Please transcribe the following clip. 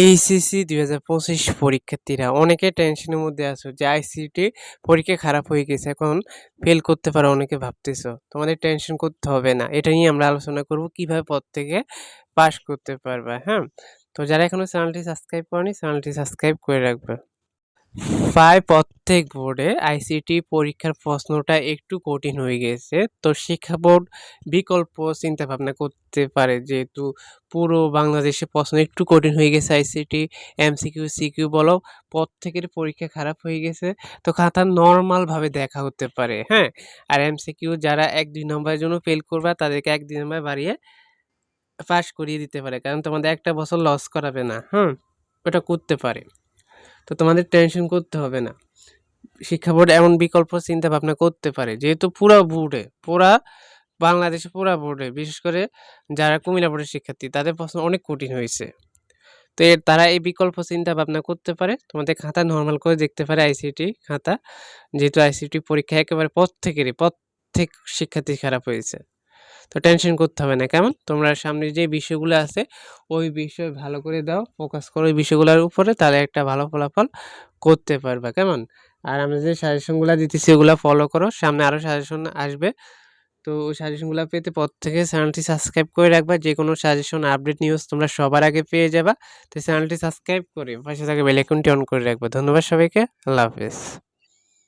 HSC দুই হাজার পঁচিশ পরীক্ষার্থীরা, অনেকে টেনশনের মধ্যে আছো যে আইসিটি পরীক্ষা খারাপ হয়ে গেছে, এখন ফেল করতে পারো অনেকে ভাবতেছো। তোমাদের টেনশন করতে হবে না, এটা নিয়ে আমরা আলোচনা করব কীভাবে পদ থেকে পাশ করতে পারবে হ্যাঁ? তো যারা এখনও চ্যানেলটি সাবস্ক্রাইব করেনি চ্যানেলটি সাবস্ক্রাইব করে রাখবে। প্রায় প্রত্যেক বোর্ডে আইসিটি পরীক্ষার প্রশ্নটা একটু কঠিন হয়ে গেছে। তো শিক্ষা বোর্ড বিকল্প চিন্তা ভাবনা করতে পারে যেহেতু পুরো বাংলাদেশে প্রশ্ন একটু কঠিন হয়ে গেছে আইসিটি, এমসিকিউ, সিকিউ বলো, প্রত্যেকের পরীক্ষা খারাপ হয়ে গেছে। তো খাতা নর্মালভাবে দেখা হতে পারে হ্যাঁ? আর এমসিকিউ যারা এক, দুই নম্বরের জন্য ফেল করবে, তাদেরকে এক, দুই নম্বর বাড়িয়ে পাস করিয়ে দিতে পারে। কারণ তোমাদের একটা বছর লস করাবে না, হুম? ওটা করতে পারে। তো তোমাদের টেনশন করতে হবে না। শিক্ষা বোর্ড এমন বিকল্প চিন্তা ভাবনা করতে পারে, যেহেতু পুরা বোর্ডে, পুরা বাংলাদেশে পুরা বোর্ডে, বিশেষ করে যারা কুমিল্লা বোর্ডের শিক্ষার্থী, তাদের প্রশ্ন অনেক কঠিন হয়েছে। তো এর, তারা এই বিকল্প চিন্তা ভাবনা করতে পারে, তোমাদের খাতা নর্মাল করে দেখতে পারে আইসিটি খাতা, যেহেতু আইসিটি পরীক্ষা একেবারে প্রত্যেকেরই, প্রত্যেক শিক্ষার্থী খারাপ হয়েছে। তো টেনশন করতে হবে না। কেমন? তোমরা সামনে যে বিষয়গুলো আছে, ওই বিষয় ভালো করে দাও ফোকাস করো ওই বিষয়গুলোর উপরে, তাহলে একটা ভালো ফলাফল করতে পারবে। কেমন? আর আমরা যে সাজেশনগুলো দিতেছি, ওগুলো ফলো করো। সামনে আরও সাজেশন আসবে। তো ওই সাজেশনগুলো পেতে পর থেকে চ্যানেলটি সাবস্ক্রাইব করে রাখবা। যে কোনো সাজেশন আপডেট নিউজ তোমরা সবার আগে পেয়ে যাবা। তো চ্যানেলটি সাবস্ক্রাইব করে পাশে থাকে বেলাইকনটি অন করে রাখবা। ধন্যবাদ সবাইকে। আল্লাহ হাফেজ।